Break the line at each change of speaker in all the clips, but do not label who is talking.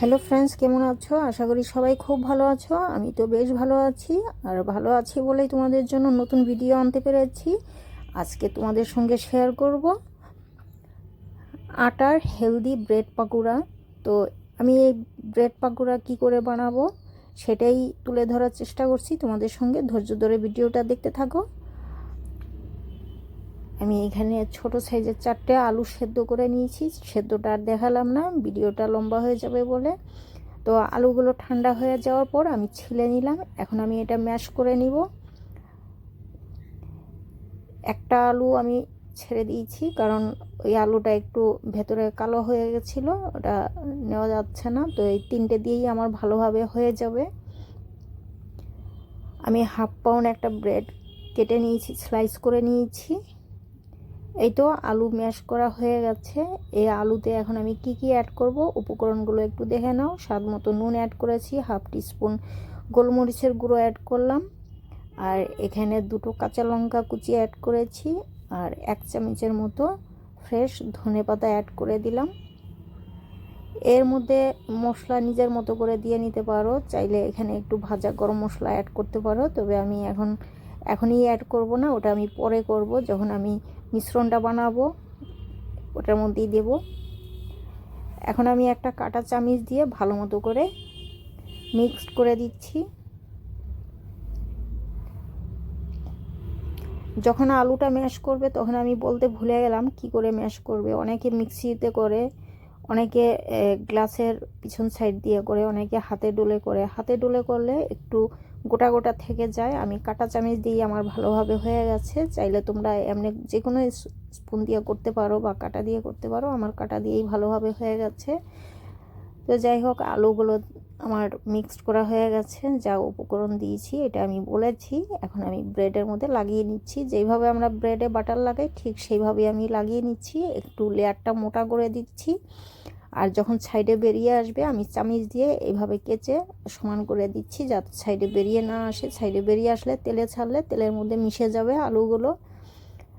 Hello friends কেমন আছো? আশা করি সবাই খুব ভালো আছো। আমি তো বেশ ভালো আছি। আর ভালো আছি বলেই তোমাদের জন্য নতুন ভিডিও আনতে পেরেছি। আজকে তোমাদের সঙ্গে শেয়ার করব আটার হেলদি ব্রেড পাকোড়া। তো আমি এই ব্রেড পাকোড়া কি করে বানাবো, সেটাই তুলে ধরার চেষ্টা করছি। তোমাদের সঙ্গে ধৈর্য ধরে ভিডিওটা দেখতে থাকো। আমি এখানে ছোট সাইজের চারটে আলু সেদ্ধ করে নিয়েছি। সেদ্ধটা আর দেখালাম না, ভিডিওটা লম্বা হয়ে যাবে বলে। তো আলুগুলো ঠান্ডা হয়ে যাওয়ার পর আমি ছিলে নিলাম, এখন আমি এটা ম্যাশ করে নিব। একটা আলু আমি ছেড়ে দিয়েছি, কারণ ওই আলুটা একটু ভেতরে কালো হয়ে গেছিল, ওটা নেওয়া যাচ্ছে না, তো এই তিনটে দিয়েই আমার ভালোভাবে হয়ে যাবে। আমি হাফ পাউন্ড একটা ব্রেড কেটে নিয়েছি, স্লাইস করে নিয়েছি। এই তো আলু ম্যাশ করা হয়ে গেছে। এই আলুতে এখন আমি কি কি অ্যাড করব? উপকরণগুলো একটু দেখে নাও। স্বাদ মতো নুন অ্যাড করেছি হাফ টিস্পুন গোলমরিচের গুঁড়ো অ্যাড করলাম। আর এখানে দুটো কাঁচা লঙ্কা কুচি অ্যাড করেছি আর এক চামচের মতো ফ্রেশ ধনে পাতা অ্যাড করে দিলাম। এর মধ্যে মশলা নিজের মতো করে দিয়ে নিতে পারো। চাইলে এখানে একটু ভাজা গরম মশলা অ্যাড করতে পারো। তবে আমি এখন এখনই অ্যাড করব না, ওটা আমি পরে করব, যখন আমি মিশ্রণটা বানাবো, ওটার মধ্যেই দেব। এখন আমি একটা কাটা চামিচ দিয়ে ভালো মতো করে মিক্সড করে দিচ্ছি। যখন আলুটা ম্যাশ করবে, তখন আমি বলতে ভুলে গেলাম কি করে ম্যাশ করবে। অনেকে মিক্সিতে করে, অনেকে গ্লাসের পিছন সাইড দিয়ে করে, অনেকে হাতে ডোলে করে। হাতে ডোলে করলে একটু গোটা গোটা থেকে যায়। আমি কাটা চামচ দিয়ে আমার ভালোভাবে হয়ে গেছে। চাইলে তোমরা এমনি যে কোনো স্পুন দিয়ে করতে পারো বা কাটা দিয়ে করতে পারো। আমার কাটা দিয়েই ভালোভাবে হয়ে গেছে। তো যাই হোক, আলুগুলো আমার মিক্সড করা হয়ে গেছে। যা উপকরণ দিয়েছি, এটা আমি বলেছি। এখন আমি ব্রেডের মধ্যে লাগিয়ে নিচ্ছি। যেইভাবে আমরা ব্রেডে বাটার লাগাই, ঠিক সেইভাবে আমি লাগিয়ে নিচ্ছি। একটু লেয়ারটা মোটা করে দিচ্ছি। আর যখন সাইডে বেরিয়ে আসবে, আমি চামিচ দিয়ে এইভাবে কেচে সমান করে দিচ্ছি যাতে সাইডে বেরিয়ে না আসে। সাইডে বেরিয়ে আসলে তেলে ছাড়লে তেলের মধ্যে মিশে যাবে আলুগুলো।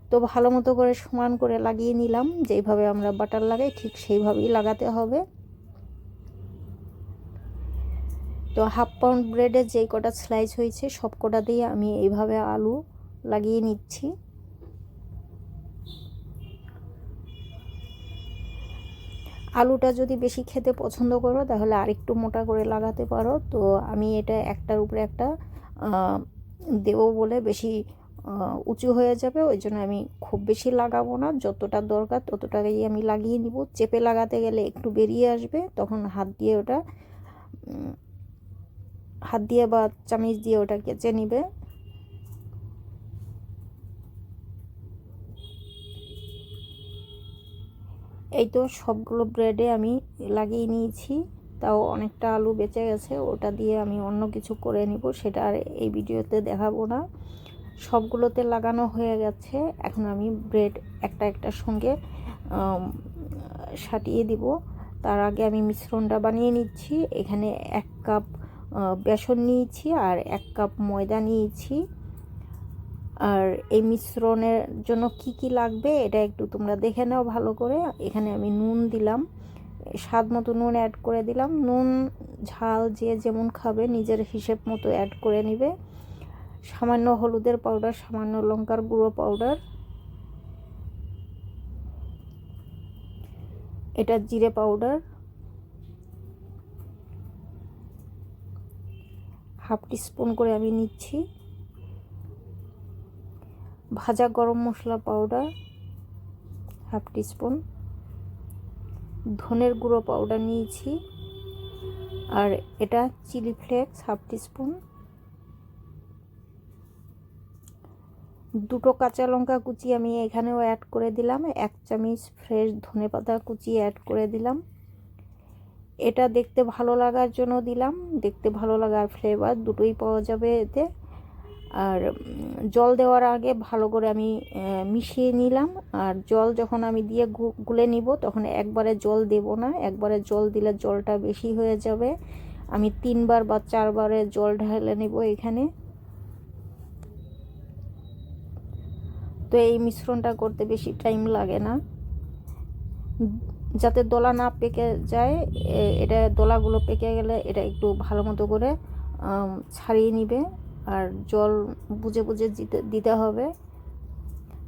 তো ভালো মতো করে সমান করে লাগিয়ে নিলাম। যেইভাবে আমরা বাটার লাগাই ঠিক সেইভাবেই লাগাতে হবে। তো হাফ পাউন্ড ব্রেডের যেই কটা স্লাইস হয়েছে, সব কটা দিয়ে আমি এইভাবে আলু লাগিয়ে নিচ্ছি। আলুটা যদি বেশি খেতে পছন্দ করো, তাহলে আরেকটু মোটা করে লাগাতে পারো। তো আমি এটা একটার উপরে একটা দেবো বলে বেশি উঁচু হয়ে যাবে। ওই জন্য আমি খুব বেশি লাগাবো না। যতটা দরকার ততটাকেই আমি লাগিয়ে নিব। চেপে লাগাতে গেলে একটু বেরিয়ে আসবে। তখন হাত দিয়ে ওটা হাত দিয়ে বা চামিচ দিয়ে ওটা কেচে নিবে এই তো সবগুলো ব্রেডে আমি লাগিয়ে নিয়েছি। তাও অনেকটা আলু বেঁচে গেছে, ওটা দিয়ে আমি অন্য কিছু করে নিব, সেটা আর এই ভিডিওতে দেখাবো না। সবগুলোতে লাগানো হয়ে গেছে, এখন আমি ব্রেড একটা একটার সঙ্গে সাটিয়ে দিব। তার আগে আমি মিশ্রণটা বানিয়ে নিচ্ছি, এখানে এক কাপ বেসন নিয়েছি আর এক কাপ ময়দা নিয়েছি। আর এই মিশ্রণের জন্য কি কি লাগবে, এটা একটু তোমরা দেখে নাও ভালো করে। এখানে আমি নুন দিলাম, স্বাদ মতো নুন অ্যাড করে দিলাম। নুন, ঝাল যে যেমন খাবে, নিজের হিসেব মতো অ্যাড করে নিবে। সামান্য হলুদের পাউডার সামান্য লঙ্কার গুঁড়ো পাউডার এটা জিরে পাউডার হাফ টিস্পুন করে আমি নিচ্ছি। ভাজা গরম মশলা পাউডার হাফ টিস্পুন ধনের গুঁড়ো পাউডার নিয়েছি, আর এটা চিলি ফ্লেক্স হাফ টিস্পুন দুটো কাঁচা লঙ্কা কুচি আমি এখানেও অ্যাড করে দিলাম, এক চামচ ফ্রেশ ধনে পাতা কুচি অ্যাড করে দিলাম। এটা দেখতে ভালো লাগার জন্য দিলাম, দেখতে ভালো লাগার ফ্লেভার দুটোই পাওয়া যাবে এতে। আর জল দেওয়ার আগে ভালো করে আমি মিশিয়ে নিলাম। আর জল যখন আমি দিয়ে গুলে নিব, তখন একবারে জল দেব না। একবারে জল দিলে জলটা বেশি হয়ে যাবে। আমি তিনবার বা চারবারে জল ঢালে নেব এখানে। তো এই মিশ্রণটা করতে বেশি টাইম লাগে না। যাতে দোলা না পেকে যায় এটা দলাগুলো পেকে গেলে এটা একটু ভালো মতো করে ছাড়িয়ে নিবে। আর জল বুঝে বুঝে দিতে হবে।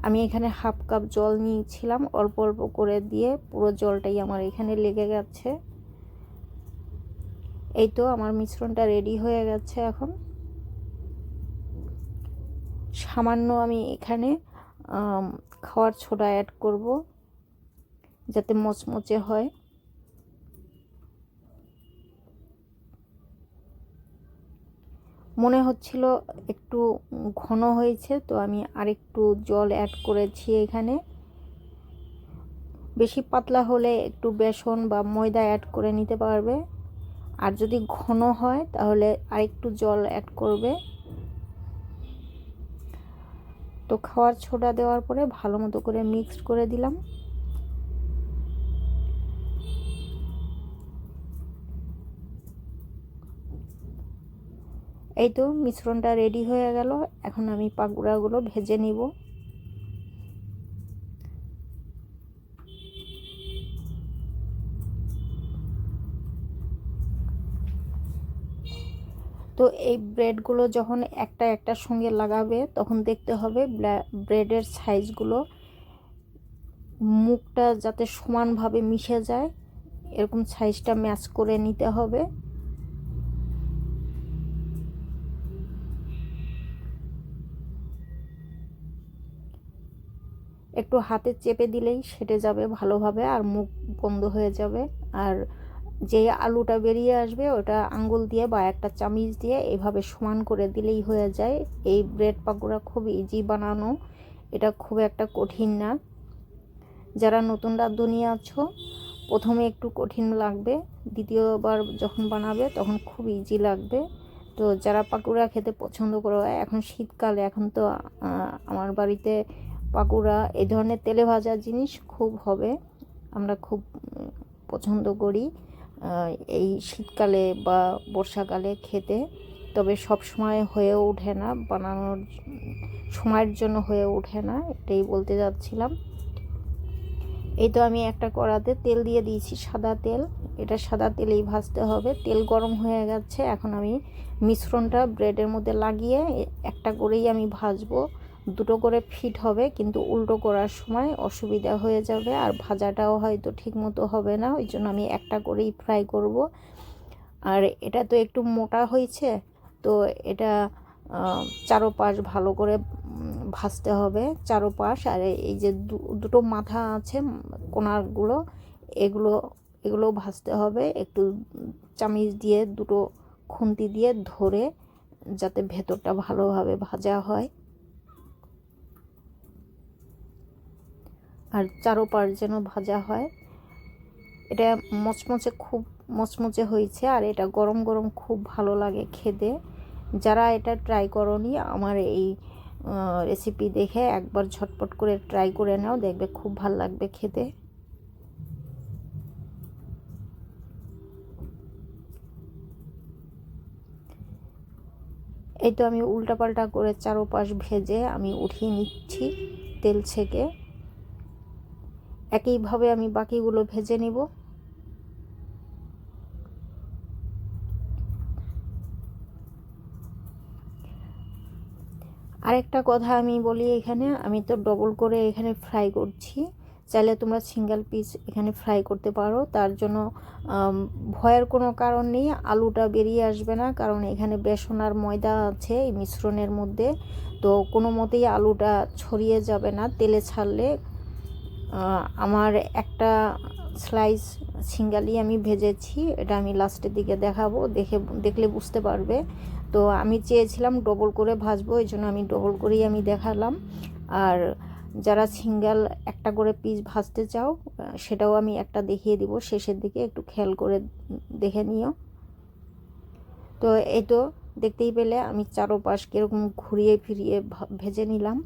আমি এখানে হাফ কাপ জল নিয়েছিলাম, অল্প অল্প করে দিয়ে পুরো জলটাই আমার এখানে লেগে গেছে। এই তো আমার মিশ্রণটা রেডি হয়ে গেছে এখন। সামান্য আমি এখানে খাওয়ার ছোটা অ্যাড করব, যাতে মচমচে হয়। মনে হচ্ছিল একটু ঘন হয়েছে, তো আমি আরেকটু জল অ্যাড করেছি এখানে। বেশি পাতলা হলে একটু বেসন বা ময়দা অ্যাড করে নিতে পারবে। আর যদি ঘন হয়, তাহলে আরেকটু জল অ্যাড করবে। তো খাওয়ার ছোটা দেওয়ার পরে ভালো মতো করে মিক্সড করে দিলাম। এই তো মিশ্রণটা রেডি হয়ে গেল। এখন আমি পাকুড়াগুলো ভেজে নিব। তো এই ব্রেডগুলো যখন একটা একটার সঙ্গে লাগাবে, তখন দেখতে হবে ব্রেডের সাইজগুলো মুখটা যাতে সমানভাবে মিশে যায়, এরকম সাইজটা ম্যাচ করে নিতে হবে। একটু হাতে চেপে দিলেই সেটে যাবে ভালোভাবে আর মুখ বন্ধ হয়ে যাবে। আর যে আলুটা বেরিয়ে আসবে ওটা আঙ্গুল দিয়ে বা একটা চামিচ দিয়ে এভাবে সমান করে দিলেই হয়ে যায়। এই ব্রেড পাকোড়া খুব ইজি বানানো। এটা খুব একটা কঠিন না। যারা নতুন রাঁধুনি আছো, প্রথমে একটু কঠিন লাগবে। দ্বিতীয়বার যখন বানাবে তখন খুব ইজি লাগবে। তো যারা পাকুড়া খেতে পছন্দ করো, এখন শীতকালে, এখন তো আমার বাড়িতে পাকুড়া এই ধরনের তেলে ভাজা জিনিস খুব হবে। আমরা খুব পছন্দ করি এই শীতকালে বা বর্ষাকালে খেতে। তবে সব সময় হয়ে ওঠে না, বানানোর সময়ের জন্য হয়ে ওঠে না, এটাই বলতে যাচ্ছিলাম। এই তো আমি একটা কড়াতে তেল দিয়ে দিয়েছি সাদা তেল। এটা সাদা তেলেই ভাজতে হবে। তেল গরম হয়ে গেছে, এখন আমি মিশ্রণটা ব্রেডের মধ্যে লাগিয়ে একটা করেই আমি ভাজবো। দুটো করে ফিট হবে, কিন্তু উল্টো করার সময় অসুবিধা হয়ে যাবে আর ভাজাটাও হয়তো ঠিক মতো হবে না, ওই জন্য আমি একটা করেই ফ্রাই করব। আর এটা তো একটু মোটা হয়েছে, তো এটা চারোপাশ ভালো করে ভাজতে হবে চারোপাশ। আর এই যে দুটো মাথা আছে কোনারগুলো, এগুলো এগুলো ভাজতে হবে। একটু চামিচ দিয়ে, দুটো খুন্তি দিয়ে ধরে, যাতে ভেতরটা ভালোভাবে ভাজা হয়। আর চারোপাশ যেন ভাজা হয়। এটা মচমচে খুব মচমচে হয়েছে আর এটা গরম গরম খুব ভালো লাগে খেতে। যারা এটা ট্রাই করনি, আমার এই রেসিপি দেখে একবার ঝটপট করে ট্রাই করে নাও, দেখবে খুব ভালো লাগবে খেতে। এই তো আমি উল্টাপাল্টা করে চারোপাশ ভেজে আমি উঠিয়ে নিচ্ছি তেল ছেঁকে। একইভাবে আমি বাকিগুলো ভেজে নিব। আরেকটা কথা আমি বলি এখানে, আমি তো ডবল করে এখানে ফ্রাই করছি। চাইলে তোমরা সিঙ্গেল পিস এখানে ফ্রাই করতে পারো। তার জন্য ভয়ের কোনো কারণ নেই, আলুটা বেরিয়ে আসবে না, কারণ এখানে বেসন আর ময়দা আছে এই মিশ্রণের মধ্যে। তো কোনো মতেই আলুটা ছড়িয়ে যাবে না, তেলে ছাড়লে আমার একটা স্লাইস সিঙ্গালি আমি ভেজেছি, এটা আমি লাস্টের দিকে দেখাবো, দেখে, দেখলে বুঝতে পারবে। তো আমি চেয়েছিলাম ডবল করে ভাজবো, এই জন্য আমি ডবল করেই আমি দেখালাম। আর যারা সিঙ্গেল একটা করে পিস ভাজতে চাও সেটাও আমি একটা দেখিয়ে দিব, শেষের দিকে একটু খেয়াল করে দেখে নিও। তো এই তো, দেখতেই পেলে আমি চারোপাশ কীরকম ঘুরিয়ে ফিরিয়ে ভেজে নিলাম।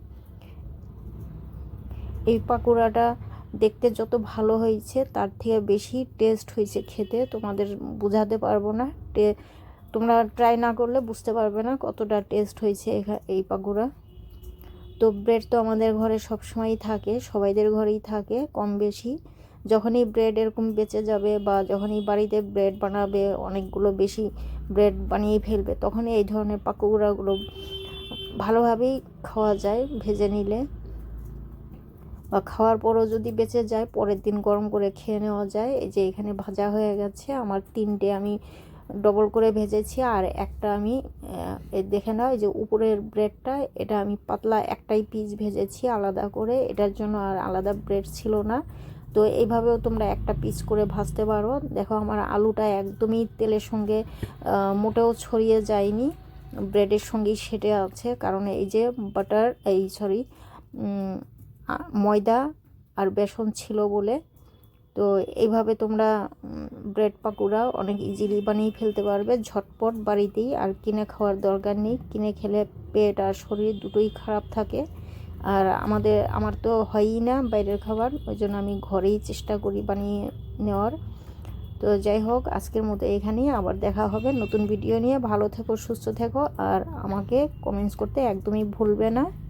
এই পাকোড়াটা দেখতে যত ভালো হয়েছে, তার থেকে বেশি টেস্ট হয়েছে খেতে। তোমাদের বোঝাতে পারব না। তোমরা ট্রাই না করলে বুঝতে পারবে না কতটা টেস্ট হয়েছে এই পাকোড়া। তো ব্রেড তো আমাদের ঘরে সবসময়ই থাকে, সবাইদের ঘরেই থাকে, কম বেশি। যখনই ব্রেড এরকম বেঁচে যাবে বা যখনই বাড়িতে ব্রেড বানাবে, অনেকগুলো বেশি ব্রেড বানিয়ে ফেলবে তখন এই ধরনের পাকোড়াগুলো ভালোভাবেই খাওয়া যায়, ভেজে নিলে। বা খাওয়ার পরও যদি বেঁচে যায়, পরের দিন গরম করে খেয়ে নেওয়া যায়। এই যে এখানে ভাজা হয়ে গেছে, আমার তিনটে আমি ডবল করে ভেজেছি আর একটা আমি দেখে নাও যে উপরের ব্রেডটা এটা আমি পাতলা একটাই পিস ভেজেছি আলাদা করে। এটার জন্য আর আলাদা ব্রেড ছিল না। তো এইভাবেও তোমরা একটা পিস করে ভাজতে পারো। দেখো আমার আলুটা একদমই তেলের সঙ্গে মোটেও ছড়িয়ে যায়নি। ব্রেডের সঙ্গেই সেটে আছে। কারণ এই যে বাটার এই সরি ময়দা আর বেসন ছিল বলে। তো এইভাবে তোমরা ব্রেড পাকোড়া অনেক ইজিলি বানিয়ে ফেলতে পারবে। ঝটপট বাড়িতেই আর কিনে খাওয়ার দরকার নেই। কিনে খেলে পেট আর শরীর দুটোই খারাপ থাকে। আর আমাদের, আমার তো হয়ই না বাইরের খাবার, ওই জন্য আমি ঘরেই চেষ্টা করি বানিয়ে নেওয়ার। তো যাই হোক, আজকের মতো এখানেই। আবার দেখা হবে নতুন ভিডিও নিয়ে। ভালো থেকো, সুস্থ থেকো। আর আমাকে কমেন্টস করতে একদমই ভুলবে না।